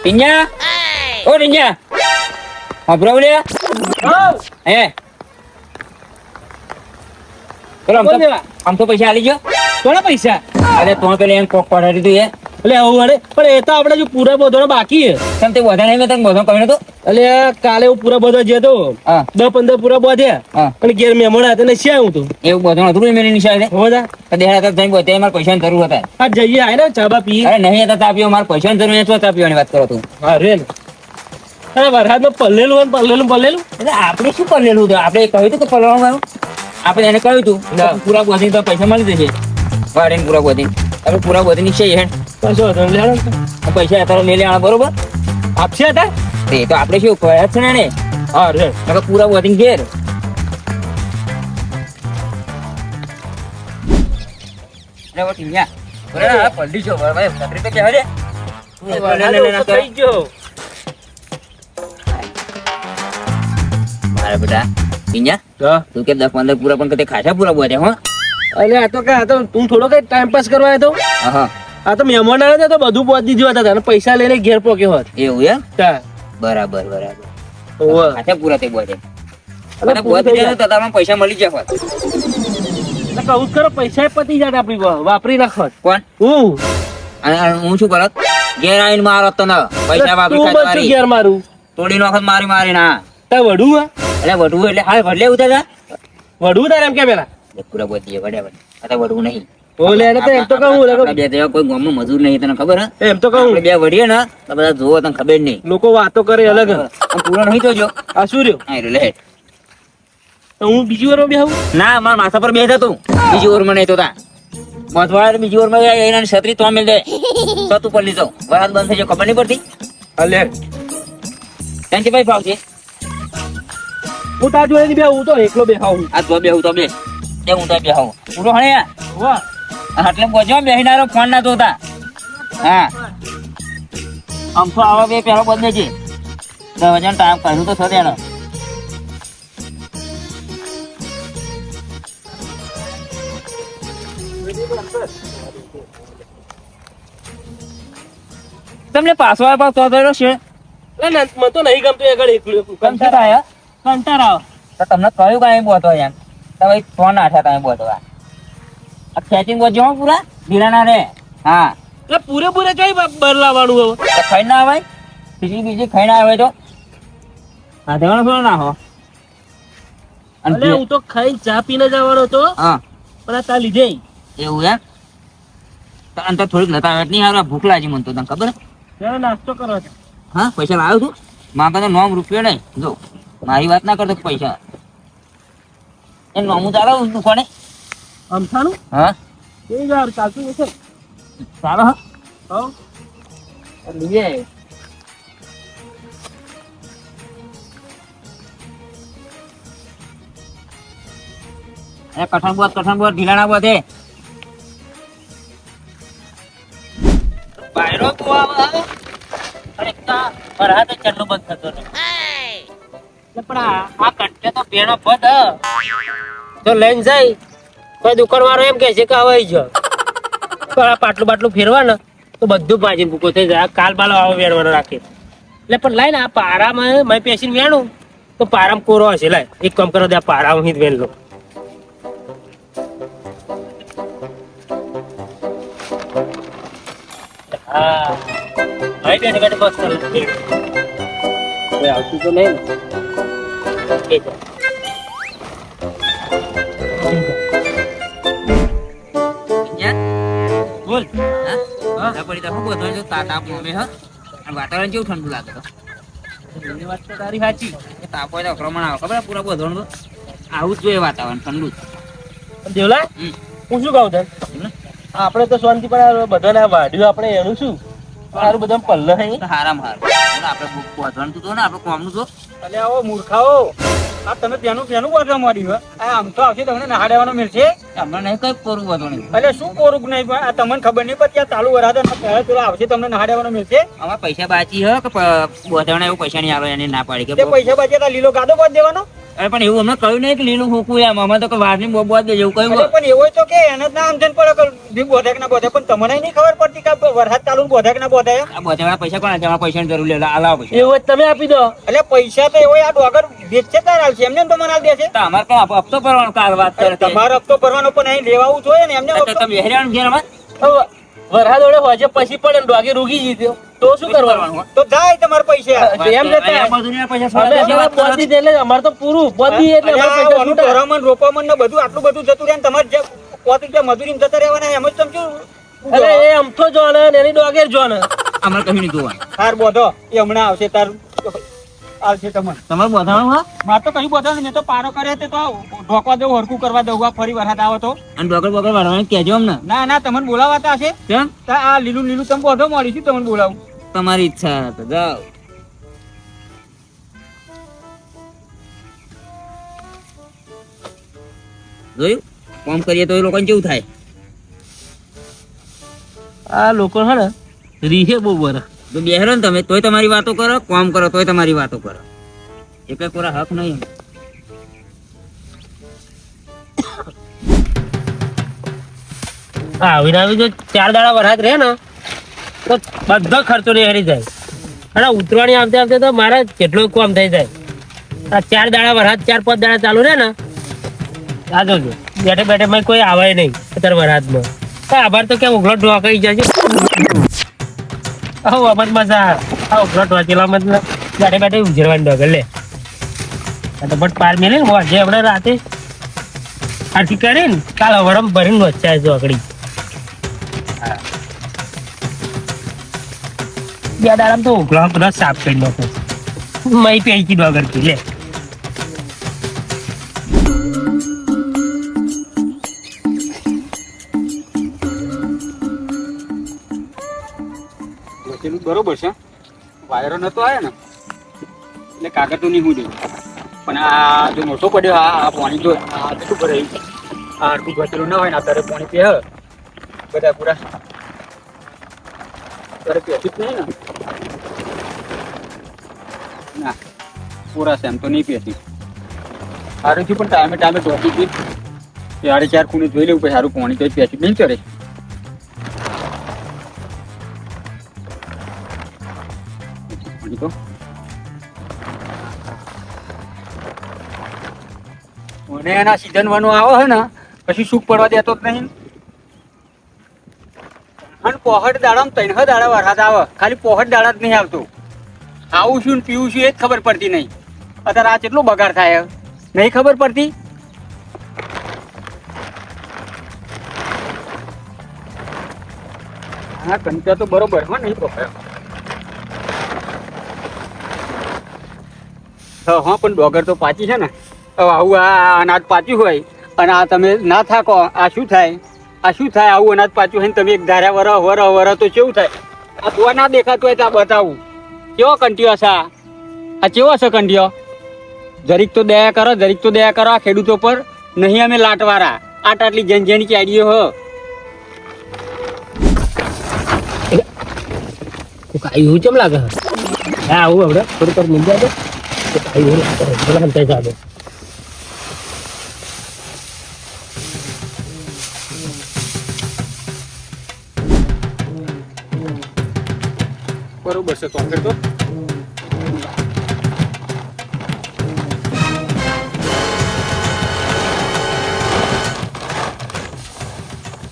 ટીંજા ઓ ટીંજા હા લે. હે પેલો આમ તો. આમ તો પૈસા આલી ગયો. કોના પૈસા? અરે તો પેલા એમ કોક પડાવી દીધું એટલે આવું અરે પણ એ તો આપણે જો પૂરા બધો બાકી છે. એ તે બધા નહીં મેં તને બધો કહ્યું તો? એટલે કાલે હું પૂરા બધો જતો હા. દસ પંદર પૂરા બધ્યા હા. પણ ઘેર મહેમાન હતા ને શ્યા હું તો? એવું બધું હતું મેં નિશાળે હોદા તો. દેહાડા તો જઈને બધે મારે પૈસા જરૂર હતા. આ જઈએ આય ને ચા બા પી. અરે નહીં હતા તાપીઓ મારે પૈસા જરૂર નથી તાપીઓની પીવાની વાત કરો તું. અરે અરે વરસાદમાં પલ્લેલું હોય પલ્લેલું પલ્લેલું એટલે આપણે શું પલેલું હતું? આપણે કહ્યું હતું કે પલવાનું મારું આપણે એને કહ્યું હતું પૂરા બોધી તો પૈસા મળી જશે. વાડીને પૂરા બોધી આપણે પૂરા બોધી છે હેડ પૈસા તારો લઈ લેવાના બરોબર? આપશે હતા તે તો આપણે શું કહ્યા છે ને. હા રે પૂરા બોધી ઘેર. પલટી છો ભાઈ તો એ મારા બેટા કે દસ પંદર પૂરા પણ કદી ખાસા પૂરા બોધ્યા હો? અરે આ તો કે આ તો તું થોડો કઈ ટાઈમ પાસ કરવા આવ્યો તો? હા. આ તો મહેમાન આવ્યા તો બધું પહોંચી જવા હતા. પૈસા લઈને ઘેર પોકે હોત. એવું એમ? બરાબર બરાબર. ઓવે. પૂરા તે બોલે અને પૂરું જાય તો તમને પૈસા મળી જાય હોત. કહું ખરો પૈસા પતી જાય આપણી વાપરી નાખો કોણ? હું. અને હું શું કરત ઘેર આવીને મારો તને પૈસા વાપરી તું મારી. ઘેર મારું. તોડી નાખત મારી મારી ના તા વડું હા. એટલે એટલે હાલ વડલે ઉતાર વડું તારે એમ કે પેલા? પૂરા બોધી વડે વડે આ તો નહીં. ઓલે એને તો એમ તો કહું આપણા બે જેવા કોઈ ગામમાં મજૂર નહીં તને ખબર હે? એમ તો કહું. બે વઢીએ ને તો બધા જોવો તને ખબર નહીં. લોકો વાતો કરે અલગ. પૂરો નહીં જોજો આ શું રહ્યો? હા લે. તો હું બીજી વાર બેહું? ના મારા માથા પર બેઠ તું. બીજી ઓરમાં તો તા. મથવાડા બીજી ઓરમાં એના છત્રી તો મિલ દે. તો તું પડી જાઉં વરાત બંધ થઈ જાય ખબર નહીં પડતી? અલે ત્યાંથી ભાઈ ભાવ છે હું તાર જોડે બેહું હું તો એકલો બેહાવું. આ તો બે હું તો બે. બે હું તો બે હું પૂરો હણે વાહ. એટલે બોજો બેહીનારો ફોન ના જોતા. હા. આમ તો આવા બે પેલો બંધ છે દસ હજાર ટાઈમ કર્યું તો થશે એનો. તમને પાછો આવે પાછો થયેલો છે? એટલે ના, મને તો નહીં ગમતું આગળ એકલું. એકલું. કંટાળો આવ્યો કંટાળો આવે. તો તમને કહ્યું કાંઈ બોતો એમ? તમે ફોન નાખ્યા તમે બોતો આ ખેંચીને હો પૂરા. ઢીલા ના રે. હા. એટલે પૂરેપૂરે કઈ બદલાવાનું હવે? તો ખાઈ ના આવે બીજી બીજી ખાઈ ના આવે તો? હા દેવાનો થોડો ના હો. અને અલે હું તો ખાઈને ચા પીને જવાનો હતો. હા. પણ તા લીધે એવું એમ? તો અંતર થોડીક લતા વેટ નહીં હારું ભૂખ લાગી મને તો તને ખબર? ચાલો નાસ્તો કરો. હા પૈસા લાવ્યો તું? મારા પાસે નોમ રૂપિયો નહીં. જો મારી વાત ના કરતો પૈસા. એ નોમું ચાલો દુકાને અમથાનું હા? એ યાર ચાલતું હશે. ચાલો હા. હવ અરે કઠણ બોત કઠણ બોત ઢીલાણા બોત હે બાયરો તો આવે આવે. અરે કા વરસાદ જ બંધ થતો. પણ આ કંટે તો ભેણો પદ. તો લઈને જાય. દુકાન વાળો એમ કે છે કે હવે પણ આ પાટલું બાટલું ફેરવા ને તો બધું ભાજીને ભૂકો થઈ જાય. કાલ બાલો આવો વેણવાનો રાખે. એટલે પણ લાય ને, આ પારામાં મેં પેસીને વેણું, તો પારામાં કોરો હશે. લાય, એક કામ કરો, દે આ પારામાં હું. જ વેણ હા આવતું તો નહીં ને. હ? વાતાવરણ કેવું ઠંડુ લાગે તો? એની વાત તો તારી સાચી. એ તાપ હોય પ્રમાણ આવે ખબર પૂરા બોધણ તો? આવું જ જોઈએ વાતાવરણ ઠંડુ દેવલા. હું શું કહું તને? આપણે તો શાંતિ પણ બધાને વાડ્યું આપણે એનું શું? સારું બધા પલ્લ હે. હારામ હાર. આપડે આપણે બોધણ તો ને આપણે કોમનું તો. અલે આવો મૂર્ખાઓ. આ તમે આ આમ તો આવશે તમને નહાડવાનો મળશે નહીં કઈ શું કોરુક નહીં? આ તમને ખબર નહીં પડતી આ ચાલુ વરાદે પહેલા પેલો આવશે તમને નહાડવાનો મળશે આમાં પૈસા બાચી હ કે એવું પૈસા નહીં આવે એને ના પાડી કે પૈસા બાચી તો લીલો ગાદો બાદ દેવાનો. અરે પણ એવું અમને કહ્યું નહીં કે લીલું ફૂકવું એમ. અમે તો કે વારની બોબ બોલ દેજો એવું કહ્યું. પણ એવું તો કે એને જ ના સમજણ પડે કે બોધક ના બોધે પણ તમને નહીં ખબર પડતી કે વરસાદ ચાલુ બોધક ના બોધે આ બધા પૈસા કોણ તમારા પૈસાની જરૂર લેલા આલાવો પૈસા. એવું તમે આપી દો. એટલે પૈસા તો એવો આ ડોગર વેચે તાર આવશે એમને એમ તો મને આલ દેશે તો અમારે કઈ હપ્તો ભરવાનો કાલ વાત કરે તમારો તમારે હપ્તો ભરવાનો પણ અહીં લેવાવું જોઈએ ને. એમને તમે હેરાન ઘેરમાં હવે વરસાદ ઓળે હોજે પછી પણ ડોગી રૂગી જીત્યો તો શું કરવાનું? તો જાય તમારે પૈસા. એમ જતા મજૂરીના પૈસા દે એટલે અમારે તો પૂરું પોતી એટલે અમાર પૈસા છૂટા. ધોરામણ, રોપામણ ને બધું આટલું બધું જતું રહે ને તમારે જે પોતી કે મજૂરી જતા રહેવાના એમ જ તમ શું અરે એ અમથો જોન ને એની ડોગેર જોને અમાર કશું નહીં જોવાનું. હાર બોધો એ હમણાં આવશે તાર આવશે તમને. તમારે બધાનું હા? મારે તો કઈ બોધો મેં તો પારો કરે તે તો ઢોકવા દઉં હરકું કરવા દઉં ફરી વરસાદ આવે તો. અને ડોકર બોકર વાળવાનું કહેજો અમને. ના ના તમને બોલાવાતા હશે. કેમ? આ લીલું લીલું તમે બોધો મળીશું તમને બોલાવું. તમારી ઈચ્છા તો જાઓ. જોયું? કોમ કરીએ તો એ લોકોને કેવું થાય? આ લોકો હે ને રીહે બહુ બર તો બેહરો ને તમે, તોય તમારી વાતો કરો, કોમ કરો, તોય તમારી વાતો કરો. એટલે પૂરા હક નહીં. જો ચાર દાડા વરસાદ જાય. અને ઉતરાણી આવતે આવતે તો મારે કેટલો કોમ થઈ જાય. આ ચાર દાડા વરસાદ, ચાર પાંચ દાડા ચાલુ રહે ને, આ જોજો બેઠે બેઠે કોઈ આવે નહીં અત્યારે વરસાદમાં. આભાર તો કેમ ઉઘલો ઢોકાઈ જાય છે. આવું અમત મજા આ ઉઘલો ઢોકેલા મત બેઠે બેઠે ઉજરવાની ડોગર લે. બટ પાર મેલે ને જે હમણાં રાતે આરતી કરીને કાલ હવડમ ભરીને વચ્ચે ચોકડી બે દાડામાં તો ઉઘલા બધા સાફ કરી નાખો મય પેંકી ડોગર પી લે. બરોબર છે. વાયરો નતો આવ્યો ને, એટલે કાગળ તો નહીં હું પણ આ જો મોટો પડ્યો, આ પાણી જો આ કેટલું ભરાયું આ હરકું ઘટેલું ના હોય ને અત્યારે પાણી પીએ બધા પૂરા. અત્યારે પેથી જ નહીં ને? ના, પૂરા છે, એમ તો નહીં પેથી સારું થયું પણ ટાઈમે ટાઈમે ધોતી હતી. સાડી ચાર ખૂણે જોઈ લેવું, પછી સારું પાણી તો પેથી નહીં ચડે તો મને એના સીઝન વાનું આવે છે ને પછી સુખ પડવા દેતો જ નહીં. અને પોહટ દાડામાં ત્રણ દાડા વરસાદ આવે. ખાલી પોહટ દાડા જ નહીં આવતું. આવું છું ને પીવું છું એ જ ખબર પડતી નહીં. અત્યારે આ કેટલો બગાડ થાય. નહીં ખબર પડતી? હા, કંચા તો બરોબર હો, નહીં પકડ્યો હા પણ ડોગર તો પાછી છે ને. હવે આવું આ અનાજ પાચ્યું હોય અને આ તમે ના થાકો, આ શું થાય? આ શું થાય આવું અનાજ પાચ્યું હોય ને તમે એક ધાર્યા વર વર વર તો કેવું થાય? આ તો ના દેખાતું હોય તો આ બતાવું. કેવો કંટીયો છે આ? કેવો છે કંટીયો? જરીક તો દયા કરો, જરીક તો દયા કરો આ ખેડૂતો પર. નહીં અમે લાટવારા. આટ આટલી જેન જેની ચાડીઓ હ. એવું કેમ લાગે? હા, આવું હવે. થોડું થોડું મિલ જાય તો કાંઈ એવું લાગે ભલે હંતાઈ જાবে બરોબર છે તો આગળ તો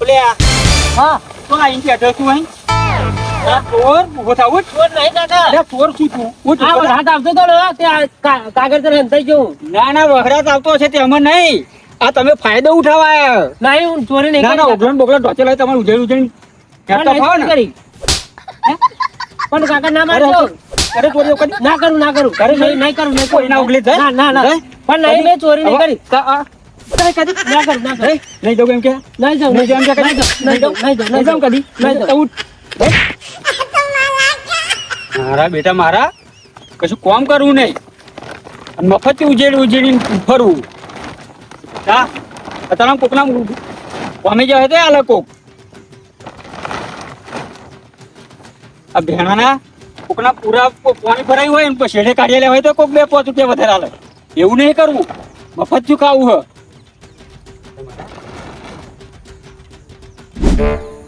ઓલે આ હા તો આ ઇન્ડિયા બેઠો છું અહીં ચોર ઊભો થાવ ઉઠ. ચોર નહીં કાકા. અરે ચોર છું તું ઉઠ, આ થા. વરસાદ આવતો તો તે કાગળ તો હંતાઈ જવું ના ના વહરાત આવતો હશે તે અમર નહીં. આ તમે ફાયદો ઉઠાવાય. નહીં હું ચોરી નહીં ના ના ઉઘરણ બોગરણ ઢોચે લાવી તમારે ઉજળી ઉજળી ફાવો નહીં ને. પણ કાકા ના મારજો. અરે ચોરીઓ કરી ના કરું ના કરું. અરે નહીં નહીં કરું નહીં. કોઈ ના ઉગલી જાય? ના ના ના. પણ નહીં મેં ચોરી નહીં કરી. ના કરું ના કરું નહીં? નહીં એમ કે? નહીં જાઉં નહીં જાઉં એમ કે નહીં જાઉં નહીં જાઉં? નહીં જાઉં નહીં કદી? નહીં નહીં જાઉં. મારા બેટા, મારા કશું કોમ કરવું નહીં. અને મફત ઉજેડી ઉજેડીને ફરવું હા અત્યારે કોકના કોમે જાય તે આલે કોક. આ ભેણાના કોકના પૂરા પાણી ભરાયું હોય ને શેઢે કાઢી હોય તો કોક બે પાંચ રૂપિયા વધારે આલે. એવું નહીં કરવું. મફત ચૂકાવું હ.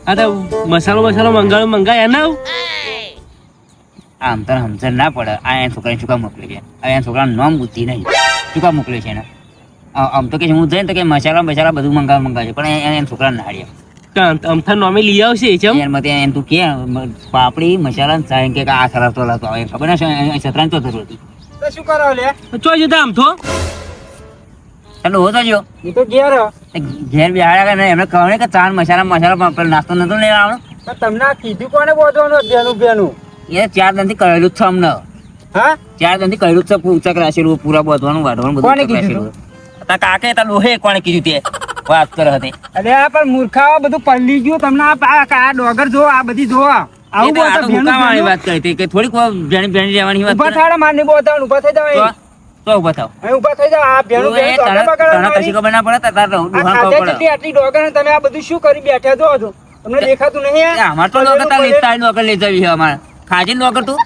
આ તો મસાલો મસાલો મંગાવ્યો મંગાય એને આમ તને સમજણ ના પડે આ એના છોકરાને ચૂકા મોકલી છે? આ એના છોકરાનું નામ બુદ્ધિ નહીં. ચૂકા મોકલે છે એને? આમ તો કે હું જઈને તો કે મસાલા મસાલા બધું મંગાવ મંગાવે પણ એને છોકરાને નાડ્યા અમથા નોમે લઈ આવશે એ એમાં એમ તું કે પાપડી મસાલા ને કે આ સરાવતો લાવતો આવે. ખબર ના છે સતરાંત તો થતું હતું. શું કરો લે? ચોઈ જતા આમ તો. એટલે હોતો જો. એ તો ઘેર ઘેર બેહાડ્યા કે એમને ખબર નહીં કે ચાન મસાલા મસાલા નાસ્તો નતો લઈ આવવાનો? તમને કીધું કોને બોધવાનું બેનું બેનું એ ચાર દિનથી કરેલું જ છે અમને. હા? ચાર દિનથી કરેલું જ છે પૂચક રાખેલું પૂરા બધવાનું વાઢવાનું બધું કીધું રાખેલું. તા? કાકે તા લોહે કોણે કીધું તે? વાત કર હતી. અરે આ પણ મૂર્ખાઓ બધું પલ્લી ગયું. તમને આ આ- ડોગર જો આ બધી જો. આવું બોલતા તો તો. વાત કરી હતી કે થોડીક ભેણી ભેણી રહેવાની વાત ઊભા થાડા થાળે માર નહીં બોલતા ઊભા થઈ જાવ તો ઊભા થાવ. અહીં ઊભા થઈ જાવ આ ભેણું તું ભેણું તને ડોગર તને કશી ખબર ના પડે તાર ખાધે ખબર જેટલી આટલી ડોગર તમે આ બધું શું કરી બેઠા જો છો તમને દેખાતું નહીં પડે? અમાર તો ડોગર તા લેતા નોકર લઈ જવી છે અમારે. ખાજી નો કરતું?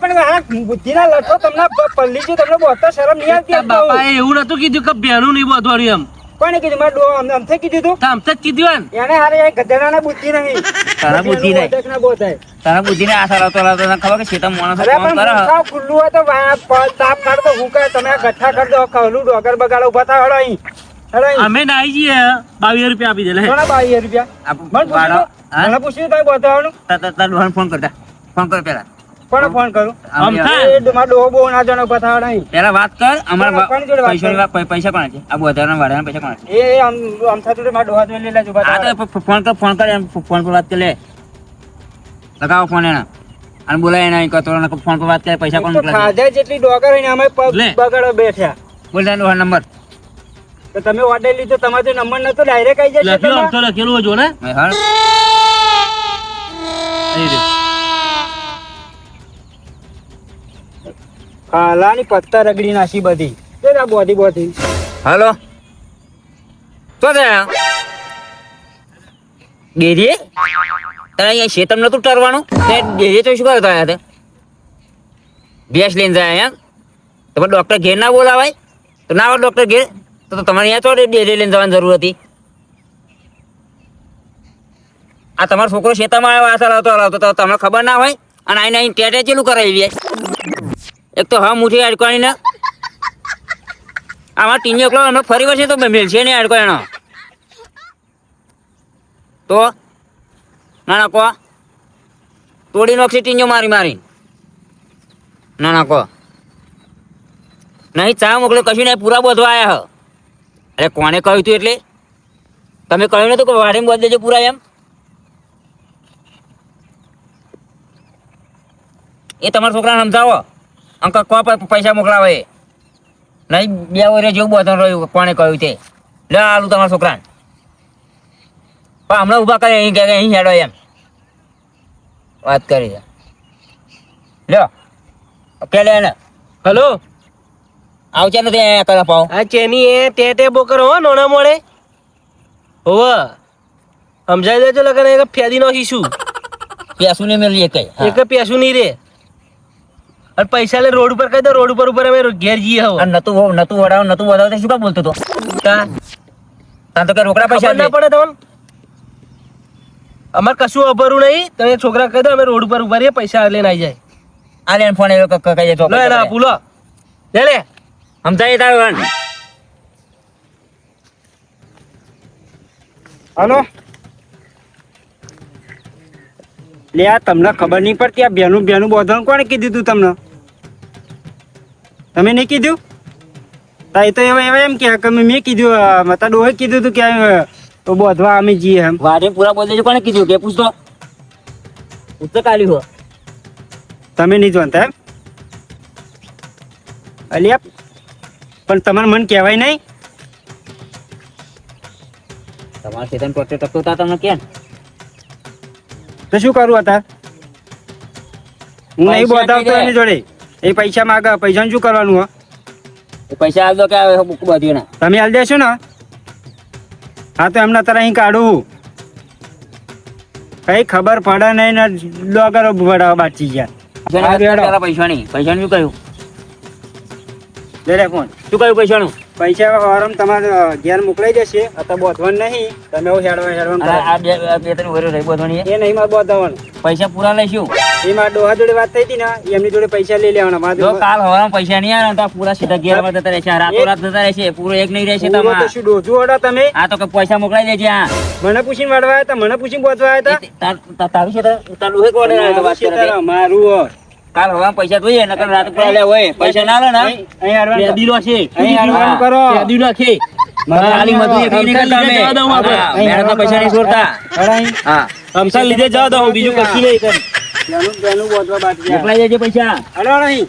પણ આ બુદ્ધિના લઠો તમને પલ્લી ગયું તમને બોલતા શરમ નહીં આવતી તાર આ બહુ. બાપાએ એવું નતું કીધું કે બેનું નહીં બધવાનું એમ. કોણે કીધું? મારે ડો- આમ- આમથી કીધું તું? તો જ કીધું એને હારે એ ગધેડાને બુદ્ધિ નહીં. તારા બુદ્ધિ નહીં. બોધક ના બોધાય. તારા બુદ્ધિને આશા લાવતો લાવતો તને ખબર કે શેતમ માણસો ફોન કરે? મૂર્ખાઓ ખુલ્લું હોય તો વા- પ- તાપ કાઢો હું કહે તમે ગઠ્ઠા કરી દો ખવલું ડોગર બગાડો ઊભા થાય અહીં. હેડો ના આવી જઈએ બાવીસ રૂપિયા આપી દે લે. ઘણા બાવીસ રૂપિયા? મને પૂછ્યું તમે તાર- ફોન કરતા ફોન કર પેલા. ફોન કરું? ડોહો બહુ ના જાણે પેલા વાત કર અમારા કોની જોડે વાત પૈસાની વાત પૈ- પૈસા કોણ છે? આ બોધાના વાળાના પૈસા કોણ છે? એ એ આમ આમ થતું મારા ડોહા જોઈ લે લે આ તો ફોન કર ફોન કર એમ ફોન પર વાત કરી લે. લગાવો ફોન એના. અને બોલાય એના કતો ફોન પર વાત કરે પૈસા કોણ? ખાધા જેટલી ડોગર હોય ને અમે. બગાડો બેઠ્યા. બોલ નંબર. તો તમે ઓર્ડર લીધો તમારો નંબર નતો ડાયરેક્ટ આવી જશે લખ્યું આમ તો લખેલું જો ને. હાલાની પત્તા રગડી નાખી બધી. જો આ બોધી બોધી હાલો. તો થયા ડેરીએ તને અહીંયા શેતમ નતું ટરવાનું તે ડેરીએ તો શું કરતા આવ્યા તે ભેંસ લઈને જાય અહીંયા તમે ડોક્ટર ઘેર ના બોલાવાય? તો ના હોય ડોક્ટર ઘેર? તો તમારે અહીંયા તો ડેરી લઈને જવાની જરૂર હતી. આ તમારો છોકરો શેતામાં આવ્યો, આ લાવતો લાવતો તો તમને ખબર ના હોય, અને આઈને અહીં ટેટે ચેલું કરાવી એક તો હા મૂઠી અડકવાની આમાં ટીન એકલો અમે ફરી વર્ષે તો મેળશે નહીં અડકો એનો તો, ના ના કહો તોડી નોખશે ટીંજો મારી મારી ના ના કહો નહીં, ચા મોકલો કશું નહીં, પૂરા બોધવા આવ્યા હ. અરે કોણે કહ્યું તું એટલે? તમે કહ્યું નતું કે વાડીમાં બોધ દેજો પૂરા એમ? એ તમારા છોકરાને સમજાવો. અંકલ કો પૈસા મોકલાવે? એ. નહીં, બે વર્ષ જેવું બધું રહ્યું કોણે કહ્યું તે. લે આલું તમારા છોકરાને. પણ હમણાં ઊભા કરે, અહીં કે અહીં હેડો એમ. વાત કરી લ્યો કે લે હલો? આવશે નથી અહીંયા કરા પાવ આ ચેની એ તે તે બોકર હો નોના મોડે. હોવ. સમજાઈ દેજો લગન એક ફેદી નો શું પેસું નહીં મેળવીએ એક એક પેસું નહીં રે. અને પૈસા લે રોડ ઉપર કહી દો રોડ ઉપર ઉપર અમે ઘેર જઈએ હો. અને નતું વહુ- નતું વડાવ નતું વડાવ તે શું કામ બોલતો તો તા. તાન તો કે રોકડા પૈસા ના પડે તમને? અમારે કશું અભરું નહીં. તમે છોકરા કહી દો અમે રોડ ઉપર ઊભા રહીએ પૈસા લઈને આવી જાય. આ લેન ફોન એ ક- ક- કહીએ લો એના ચોકલેટ આપું લો. લે લે. સમજાય તારું. હલો. લે આ તમને ખબર નહીં પડતી આ બેનું બેનું બોધવાનું કોણે કીધું તું તમને? તમે નહીં કીધું? તા એ તો એવા એવા એમ કે મેં કીધું મતા ડોહે કીધું તું કે તો બોધવા અમે જઈએ એમ. વારે પૂરા બોલ દેજો કોને કીધું? કે પૂછતો. પૂછતો કાલી હો. તમે નહીં જોતા એમ? અલિયા પણ તમારે મન કહેવાય નહીં. તમારા ચેતન ટોટે ટકતો તા તમને કેમ તો શું કરું હતા હું નહીં દે. એની જોડે. એ પૈસા માગે પૈસાનું શું કરવાનું હો? પૈસા આલ દો કે આવે બુક બાંધ્યું ના તમે હાલ દેશો ને. હા તો એમના અત્યારે અહીં કાઢું કઈ ખબર પડે નહીં ને ડોગરો ભરાવા બાચી ગયા. પૈસા નહીં પૈસા શું કહ્યું લે ફોન. શું કહ્યું પૈસાનું? પૈસા વારમ તમારે ઘેર મોકલાઈ જશે અત્યારે બોધવાન નહીં. તમે એવું હેડવા હેડવા આ બે બે ત્રણ વર્ષ રહી બોધવાની એ નહીં મારે બોધવાનું. પૈસા પૂરા લઈશું. એ મારા ડોહા જોડે વાત થઈ હતી ને એમની જોડે પૈસા લઈ લેવાના. મારે જો કાલ હવારમાં પૈસા નહીં આવે તો પૂરા સીધા ઘેરમાં જતા રહેશે. રાતો રાત જતા રહેશે. પૂરો એક નહીં રહેશે તમારે. શું ડોજુ ઓડો તમે? આ તો કે પૈસા મોકલાઈ દેજે આ. મને પૂછીને વાળવા આવ્યા હતા મને પૂછીને બોધવા આવ્યા એ તાર- છે તારું છે કોને હતા મારું તે? કાલ હવા પૈસા જોઈએ નકર રાત પર લે હોય પૈસા ના લે ને અહીં- કરો. છે અહીં હારવાનું કરો દીરો છે મારા ખાલી મધુ એક નહીં કરતા લીધે અમે. જવા દઉં આપણે. હા, તો પૈસા નહીં છોડતા હા અમથા લીધે જવા દઉં બીજું કશું નહીં કર પેલું- પેલું બોતવા બાકી છે. મોકલાઈ દેજે પૈસા હાલો હાલો અહીં.